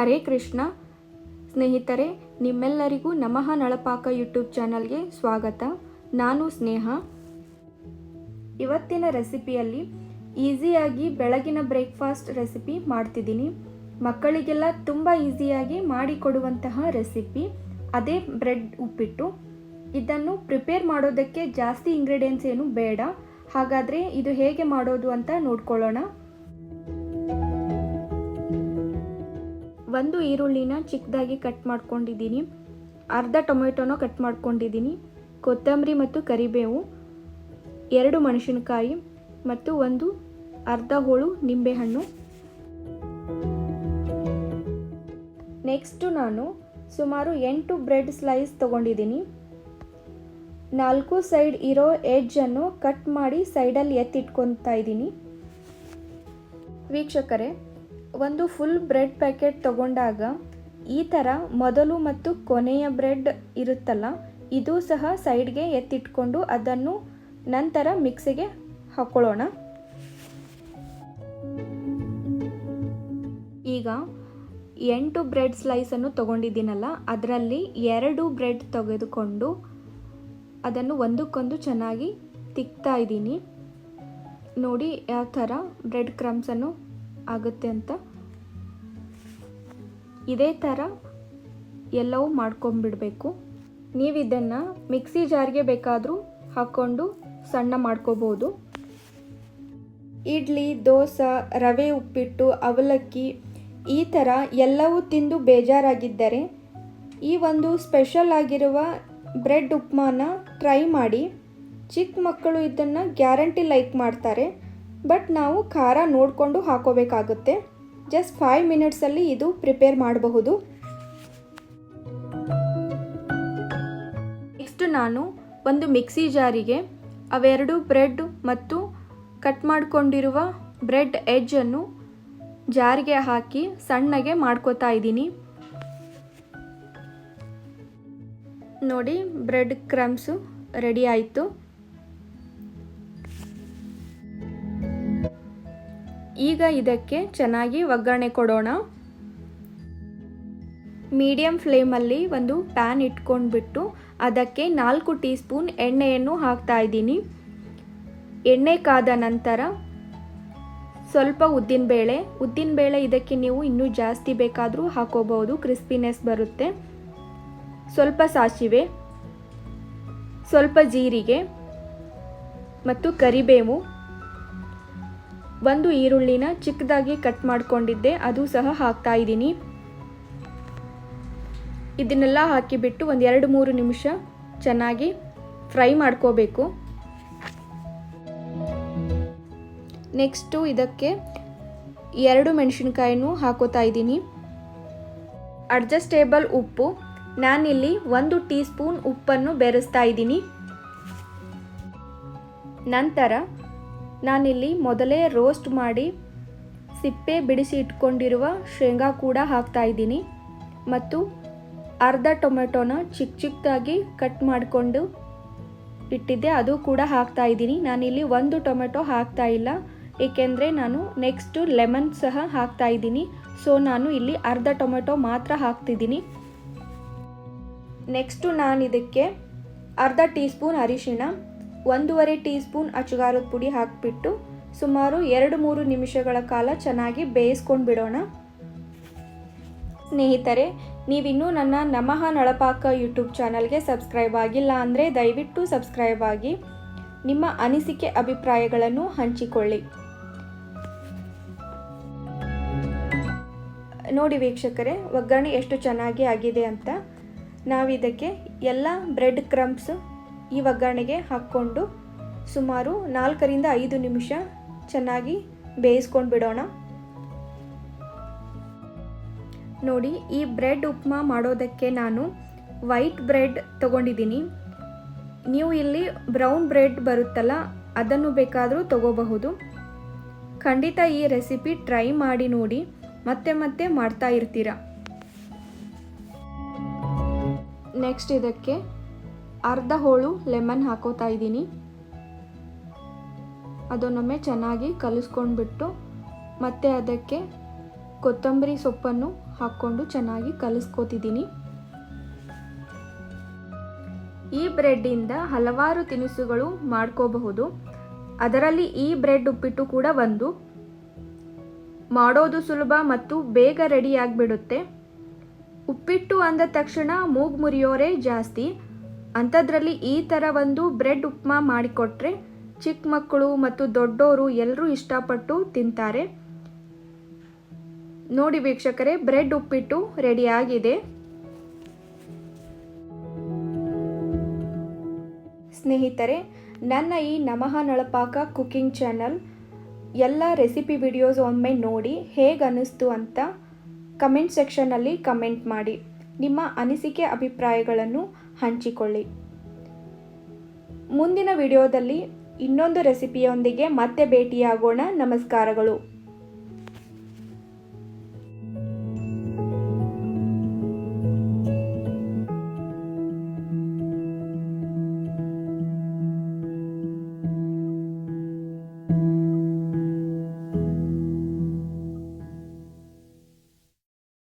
ಹರೇ ಕೃಷ್ಣ. ಸ್ನೇಹಿತರೆ, ನಿಮ್ಮೆಲ್ಲರಿಗೂ ನಮಃ ನಳಪಾಕ ಯೂಟ್ಯೂಬ್ ಚಾನಲ್ಗೆ ಸ್ವಾಗತ. ನಾನು ಸ್ನೇಹ. ಇವತ್ತಿನ ರೆಸಿಪಿಯಲ್ಲಿ ಈಸಿಯಾಗಿ ಬೆಳಗಿನ ಬ್ರೇಕ್ಫಾಸ್ಟ್ ರೆಸಿಪಿ ಮಾಡ್ತಿದ್ದೀನಿ. ಮಕ್ಕಳಿಗೆಲ್ಲ ತುಂಬ ಈಸಿಯಾಗಿ ಮಾಡಿಕೊಡುವಂತಹ ರೆಸಿಪಿ, ಅದೇ ಬ್ರೆಡ್ ಉಪ್ಪಿಟ್ಟು. ಇದನ್ನು ಪ್ರಿಪೇರ್ ಮಾಡೋದಕ್ಕೆ ಜಾಸ್ತಿ ಇಂಗ್ರೀಡಿಯೆಂಟ್ಸ್ ಏನು ಬೇಡ. ಹಾಗಾದರೆ ಇದು ಹೇಗೆ ಮಾಡೋದು ಅಂತ ನೋಡ್ಕೊಳ್ಳೋಣ. ಒಂದು ಈರುಳ್ಳಿನ ಚಿಕ್ಕದಾಗಿ ಕಟ್ ಮಾಡ್ಕೊಂಡಿದ್ದೀನಿ. ಅರ್ಧ ಟೊಮೆಟೊನೋ ಕಟ್ ಮಾಡ್ಕೊಂಡಿದ್ದೀನಿ. ಕೊತ್ತಂಬರಿ ಮತ್ತು ಕರಿಬೇವು, ಎರಡು ಮೆಣಸಿನಕಾಯಿ ಮತ್ತು ಒಂದು ಅರ್ಧ ಹೋಳು ನಿಂಬೆಹಣ್ಣು. ನೆಕ್ಸ್ಟು ನಾನು ಸುಮಾರು ಎಂಟು ಬ್ರೆಡ್ ಸ್ಲೈಸ್ ತೊಗೊಂಡಿದ್ದೀನಿ. ನಾಲ್ಕು ಸೈಡ್ ಇರೋ ಎಡ್ಜನ್ನು ಕಟ್ ಮಾಡಿ ಸೈಡಲ್ಲಿ ಎತ್ತಿಟ್ಕೊತಾ ಇದ್ದೀನಿ. ವೀಕ್ಷಕರೇ ಒಂದು ಫುಲ್ ಬ್ರೆಡ್ ಪ್ಯಾಕೆಟ್ ತಗೊಂಡಾಗ ಈ ಥರ ಮೊದಲು ಮತ್ತು ಕೊನೆಯ ಬ್ರೆಡ್ ಇರುತ್ತಲ್ಲ, ಇದು ಸಹ ಸೈಡ್ಗೆ ಎತ್ತಿಟ್ಕೊಂಡು ಅದನ್ನು ನಂತರ ಮಿಕ್ಸಿಗೆ ಹಾಕ್ಕೊಳ್ಳೋಣ ಈಗ ಎಂಟು ಬ್ರೆಡ್ ಸ್ಲೈಸನ್ನು ತೊಗೊಂಡಿದ್ದೀನಲ್ಲ, ಅದರಲ್ಲಿ ಎರಡು ಬ್ರೆಡ್ ತೆಗೆದುಕೊಂಡು ಅದನ್ನು ಒಂದಕ್ಕೊಂದು ಚೆನ್ನಾಗಿ ತಿಕ್ತಾ ಇದ್ದೀನಿ. ನೋಡಿ, ಯಾವ ಥರ ಬ್ರೆಡ್ ಕ್ರಮ್ಸನ್ನು ಆಗುತ್ತೆ ಅಂತ. ಇದೇ ಥರ ಎಲ್ಲವೂ ಮಾಡ್ಕೊಂಬಿಡಬೇಕು. ನೀವು ಇದನ್ನು ಮಿಕ್ಸಿ ಜಾರ್ಗೆ ಬೇಕಾದರೂ ಹಾಕ್ಕೊಂಡು ಸಣ್ಣ ಮಾಡ್ಕೋಬೋದು. ಇಡ್ಲಿ, ದೋಸೆ, ರವೆ ಉಪ್ಪಿಟ್ಟು, ಅವಲಕ್ಕಿ ಈ ಥರ ಎಲ್ಲವೂ ತಿಂದು ಬೇಜಾರಾಗಿದ್ದರೆ ಈ ಒಂದು ಸ್ಪೆಷಲ್ ಆಗಿರುವ ಬ್ರೆಡ್ ಉಪ್ಮಾನ ಟ್ರೈ ಮಾಡಿ. ಚಿಕ್ಕ ಮಕ್ಕಳು ಇದನ್ನು ಗ್ಯಾರಂಟಿ ಲೈಕ್ ಮಾಡ್ತಾರೆ. ಬಟ್ ನಾವು ಖಾರ ನೋಡಿಕೊಂಡು ಹಾಕೋಬೇಕಾಗುತ್ತೆ. ಜಸ್ಟ್ ಫೈವ್ ಮಿನಿಟ್ಸಲ್ಲಿ ಇದು ಪ್ರಿಪೇರ್ ಮಾಡಬಹುದು. ನೆಕ್ಸ್ಟ್ ನಾನು ಒಂದು ಮಿಕ್ಸಿ ಜಾರಿಗೆ ಅವೆರಡು ಬ್ರೆಡ್ ಮತ್ತು ಕಟ್ ಮಾಡಿಕೊಂಡಿರುವ ಬ್ರೆಡ್ ಎಜ್ಜನ್ನು ಜಾರಿಗೆ ಹಾಕಿ ಸಣ್ಣಗೆ ಮಾಡ್ಕೋತಾ ಇದ್ದೀನಿ. ನೋಡಿ ಬ್ರೆಡ್ ಕ್ರಮ್ಸು ರೆಡಿ ಆಯಿತು. ಈಗ ಇದಕ್ಕೆ ಚೆನ್ನಾಗಿ ಒಗ್ಗರಣೆ ಕೊಡೋಣ. ಮೀಡಿಯಂ ಫ್ಲೇಮಲ್ಲಿ ಒಂದು ಪ್ಯಾನ್ ಇಟ್ಕೊಂಡ್ಬಿಟ್ಟು ಅದಕ್ಕೆ ನಾಲ್ಕು ಟೀ ಸ್ಪೂನ್ ಎಣ್ಣೆಯನ್ನು ಹಾಕ್ತಾ ಇದ್ದೀನಿ. ಎಣ್ಣೆ ಕಾದ ನಂತರ ಸ್ವಲ್ಪ ಉದ್ದಿನಬೇಳೆ ಉದ್ದಿನಬೇಳೆ ಇದಕ್ಕೆ ನೀವು ಇನ್ನೂ ಜಾಸ್ತಿ ಬೇಕಾದರೂ ಹಾಕೋಬಹುದು, ಕ್ರಿಸ್ಪಿನೆಸ್ ಬರುತ್ತೆ. ಸ್ವಲ್ಪ ಸಾಸಿವೆ, ಸ್ವಲ್ಪ ಜೀರಿಗೆ ಮತ್ತು ಕರಿಬೇವು. ಒಂದು ಈರುಳ್ಳಿನ ಚಿಕ್ಕದಾಗಿ ಕಟ್ ಮಾಡ್ಕೊಂಡಿದ್ದೆ, ಅದು ಸಹ ಹಾಕ್ತಾ ಇದ್ದೀನಿ. ಇದನ್ನೆಲ್ಲ ಹಾಕಿಬಿಟ್ಟು ಒಂದು ಎರಡು ಮೂರು ನಿಮಿಷ ಚೆನ್ನಾಗಿ ಫ್ರೈ ಮಾಡ್ಕೋಬೇಕು. ನೆಕ್ಸ್ಟು ಇದಕ್ಕೆ ಎರಡು ಮೆಣಸಿನ್ಕಾಯಿನೂ ಹಾಕೋತಾ ಇದ್ದೀನಿ. ಅಡ್ಜಸ್ಟೇಬಲ್ ಉಪ್ಪು. ನಾನಿಲ್ಲಿ ಒಂದು ಟೀ ಸ್ಪೂನ್ ಉಪ್ಪನ್ನು ಬೆರೆಸ್ತಾ ಇದ್ದೀನಿ. ನಂತರ ನಾನಿಲ್ಲಿ ಮೊದಲೇ ರೋಸ್ಟ್ ಮಾಡಿ ಸಿಪ್ಪೆ ಬಿಡಿಸಿ ಇಟ್ಕೊಂಡಿರುವ ಶೇಂಗಾ ಕೂಡ ಹಾಕ್ತಾ ಇದ್ದೀನಿ. ಮತ್ತು ಅರ್ಧ ಟೊಮೆಟೊನ ಚಿಕ್ಕ ಚಿಕ್ಕದಾಗಿ ಕಟ್ ಮಾಡಿಕೊಂಡು ಇಟ್ಟಿದ್ದೆ, ಅದು ಕೂಡ ಹಾಕ್ತಾ ಇದ್ದೀನಿ. ನಾನಿಲ್ಲಿ ಒಂದು ಟೊಮೆಟೊ ಹಾಕ್ತಾ ಇಲ್ಲ, ಏಕೆಂದರೆ ನಾನು ನೆಕ್ಸ್ಟು ಲೆಮನ್ ಸಹ ಹಾಕ್ತಾ ಇದ್ದೀನಿ. ಸೊ, ನಾನು ಇಲ್ಲಿ ಅರ್ಧ ಟೊಮೆಟೊ ಮಾತ್ರ ಹಾಕ್ತಿದ್ದೀನಿ. ನೆಕ್ಸ್ಟು ನಾನು ಇದಕ್ಕೆ ಅರ್ಧ ಟೀ ಸ್ಪೂನ್ ಅರಿಶಿಣ ಒಂದೂವರೆ ಟೀ ಸ್ಪೂನ್ ಅಚ್ಚುಗಾರದ ಪುಡಿ ಹಾಕಿಬಿಟ್ಟು ಸುಮಾರು ಎರಡು ಮೂರು ನಿಮಿಷಗಳ ಕಾಲ ಚೆನ್ನಾಗಿ ಬೇಯಿಸ್ಕೊಂಡು ಬಿಡೋಣ. ಸ್ನೇಹಿತರೆ, ನೀವಿನ್ನೂ ನನ್ನ ನಮಃ ನಳಪಾಕ ಯೂಟ್ಯೂಬ್ ಚಾನಲ್ಗೆ ಸಬ್ಸ್ಕ್ರೈಬ್ ಆಗಿಲ್ಲ ಅಂದರೆ ದಯವಿಟ್ಟು ಸಬ್ಸ್ಕ್ರೈಬ್ ಆಗಿ. ನಿಮ್ಮ ಅನಿಸಿಕೆ ಅಭಿಪ್ರಾಯಗಳನ್ನು ಹಂಚಿಕೊಳ್ಳಿ. ನೋಡಿ ವೀಕ್ಷಕರೇ, ಒಗ್ಗರಣೆ ಎಷ್ಟು ಚೆನ್ನಾಗಿ ಆಗಿದೆ ಅಂತ. ನಾವಿದಕ್ಕೆ ಎಲ್ಲ ಬ್ರೆಡ್ ಕ್ರಮ್ಸ್ ಈ ಒಗ್ಗರಣೆಗೆ ಹಾಕ್ಕೊಂಡು ಸುಮಾರು ನಾಲ್ಕರಿಂದ ಐದು ನಿಮಿಷ ಚೆನ್ನಾಗಿ ಬೇಯಿಸ್ಕೊಂಡು ಬಿಡೋಣ. ನೋಡಿ, ಈ ಬ್ರೆಡ್ ಉಪ್ಮಾ ಮಾಡೋದಕ್ಕೆ ನಾನು ವೈಟ್ ಬ್ರೆಡ್ ತಗೊಂಡಿದ್ದೀನಿ. ನೀವು ಇಲ್ಲಿ ಬ್ರೌನ್ ಬ್ರೆಡ್ ಬರುತ್ತಲ್ಲ, ಅದನ್ನು ಬೇಕಾದರೂ ತಗೋಬಹುದು. ಖಂಡಿತ ಈ ರೆಸಿಪಿ ಟ್ರೈ ಮಾಡಿ ನೋಡಿ, ಮತ್ತೆ ಮತ್ತೆ ಮಾಡ್ತಾ ಇರ್ತೀರ. ನೆಕ್ಸ್ಟ್ ಇದಕ್ಕೆ ಅರ್ಧ ಹೋಳು ಲೆಮನ್ ಹಾಕೋತಾ ಇದ್ದೀನಿ. ಅದನ್ನೊಮ್ಮೆ ಚೆನ್ನಾಗಿ ಕಲಿಸ್ಕೊಂಡ್ಬಿಟ್ಟು ಮತ್ತೆ ಅದಕ್ಕೆ ಕೊತ್ತಂಬರಿ ಸೊಪ್ಪನ್ನು ಹಾಕ್ಕೊಂಡು ಚೆನ್ನಾಗಿ ಕಲಿಸ್ಕೋತಿದ್ದೀನಿ. ಈ ಬ್ರೆಡ್ಡಿಂದ ಹಲವಾರು ತಿನಿಸುಗಳು ಮಾಡ್ಕೋಬಹುದು. ಅದರಲ್ಲಿ ಈ ಬ್ರೆಡ್ ಉಪ್ಪಿಟ್ಟು ಕೂಡ ಒಂದು. ಮಾಡೋದು ಸುಲಭ ಮತ್ತು ಬೇಗ ರೆಡಿಯಾಗಿಬಿಡುತ್ತೆ ಉಪ್ಪಿಟ್ಟು ಅಂದ ತಕ್ಷಣ ಮೂಗು ಮುರಿಯೋರೇ ಜಾಸ್ತಿ. ಅಂಥದ್ರಲ್ಲಿ ಈ ಥರ ಒಂದು ಬ್ರೆಡ್ ಉಪ್ಮಾ ಮಾಡಿಕೊಟ್ರೆ ಚಿಕ್ಕ ಮಕ್ಕಳು ಮತ್ತು ದೊಡ್ಡವರು ಎಲ್ಲರೂ ಇಷ್ಟಪಟ್ಟು ತಿಂತಾರೆ. ನೋಡಿ ವೀಕ್ಷಕರೇ, ಬ್ರೆಡ್ ಉಪ್ಪಿಟ್ಟು ರೆಡಿಯಾಗಿದೆ ಸ್ನೇಹಿತರೆ, ನನ್ನ ಈ ನಮಃ ನಳಪಾಕ ಕುಕಿಂಗ್ ಚಾನಲ್ ಎಲ್ಲ ರೆಸಿಪಿ ವಿಡಿಯೋಸ್ ಒಮ್ಮೆ ನೋಡಿ ಹೇಗೆ ಅನ್ನಿಸ್ತು ಅಂತ ಕಮೆಂಟ್ ಸೆಕ್ಷನ್ನಲ್ಲಿ ಕಮೆಂಟ್ ಮಾಡಿ. ನಿಮ್ಮ ಅನಿಸಿಕೆ, ಅಭಿಪ್ರಾಯಗಳನ್ನು ಹಂಚಿಕೊಳ್ಳಿ. ಮುಂದಿನ ವಿಡಿಯೋದಲ್ಲಿ ಇನ್ನೊಂದು ರೆಸಿಪಿಯೊಂದಿಗೆ ಮತ್ತೆ ಭೇಟಿಯಾಗೋಣ. ನಮಸ್ಕಾರಗಳು.